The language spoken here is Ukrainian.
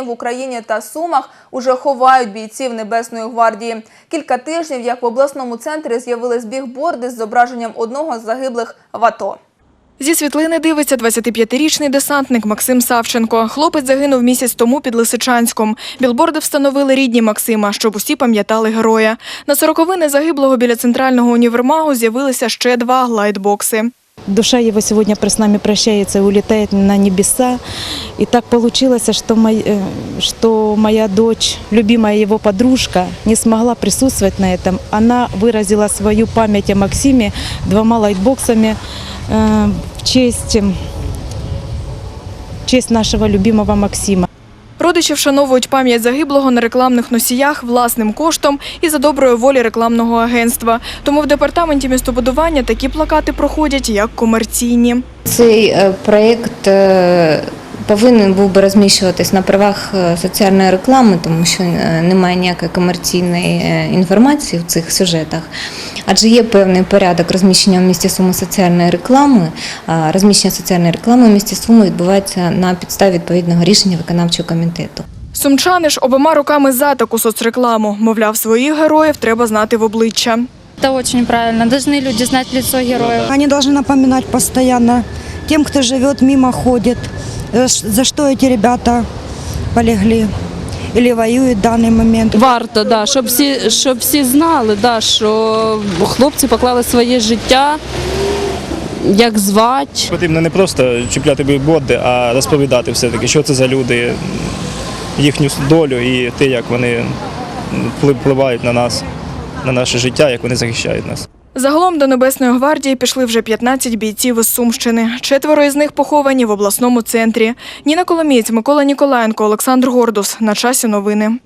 В Україні та Сумах уже ховають бійців Небесної гвардії. Кілька тижнів, як в обласному центрі з'явились бігборди з зображенням одного з загиблих в АТО. Зі світлини дивиться 25-річний десантник Максим Савченко. Хлопець загинув місяць тому під Лисичанськом. Білборди встановили рідні Максима, щоб усі пам'ятали героя. На сороковини загиблого біля центрального універмагу з'явилися ще два глайдбокси. Душа его сегодня с нами прощается и улетает на небеса. И так получилось, что, мой- э, что моя дочь, любимая его подружка, не смогла присутствовать на этом. Она выразила свою память о Максиме двумя лайтбоксами э, в честь, в честь нашего любимого Максима. Родичі вшановують пам'ять загиблого на рекламних носіях власним коштом і за доброю волі рекламного агентства. Тому в департаменті містобудування такі плакати проходять як комерційні. Цей е, проєкт е, повинен був би розміщуватись на правах е, соціальної реклами, тому що е, немає ніякої комерційної е, інформації в цих сюжетах. Адже є певний порядок розміщення в місті Суми соціальної реклами. А Розміщення соціальної реклами в місті Суми відбувається на підставі відповідного рішення виконавчого комітету. Сумчани ж обома руками за таку соцрекламу. Мовляв, своїх героїв треба знати в обличчя. Это очень правильно. Должны люди знать лицо героев. Они должны напоминать постоянно тем, кто живет мимо, ходит, э, ш- за что эти ребята полегли или воюют в данный момент. Варто, да, щоб всі, щоб всі знали, да, що хлопці поклали своє життя, як звати. Потрібно не просто чіпляти бігборди, а розповідати все-таки, що це за люди, їхню долю і те, як вони вплив- впливають на нас, на наше життя, як вони захищають нас. Загалом до Небесної гвардії пішли вже 15 бійців із Сумщини. Четверо із них поховані в обласному центрі. Ніна Коломієць, Микола Ніколаєнко, Олександр Гордус. На часі новини.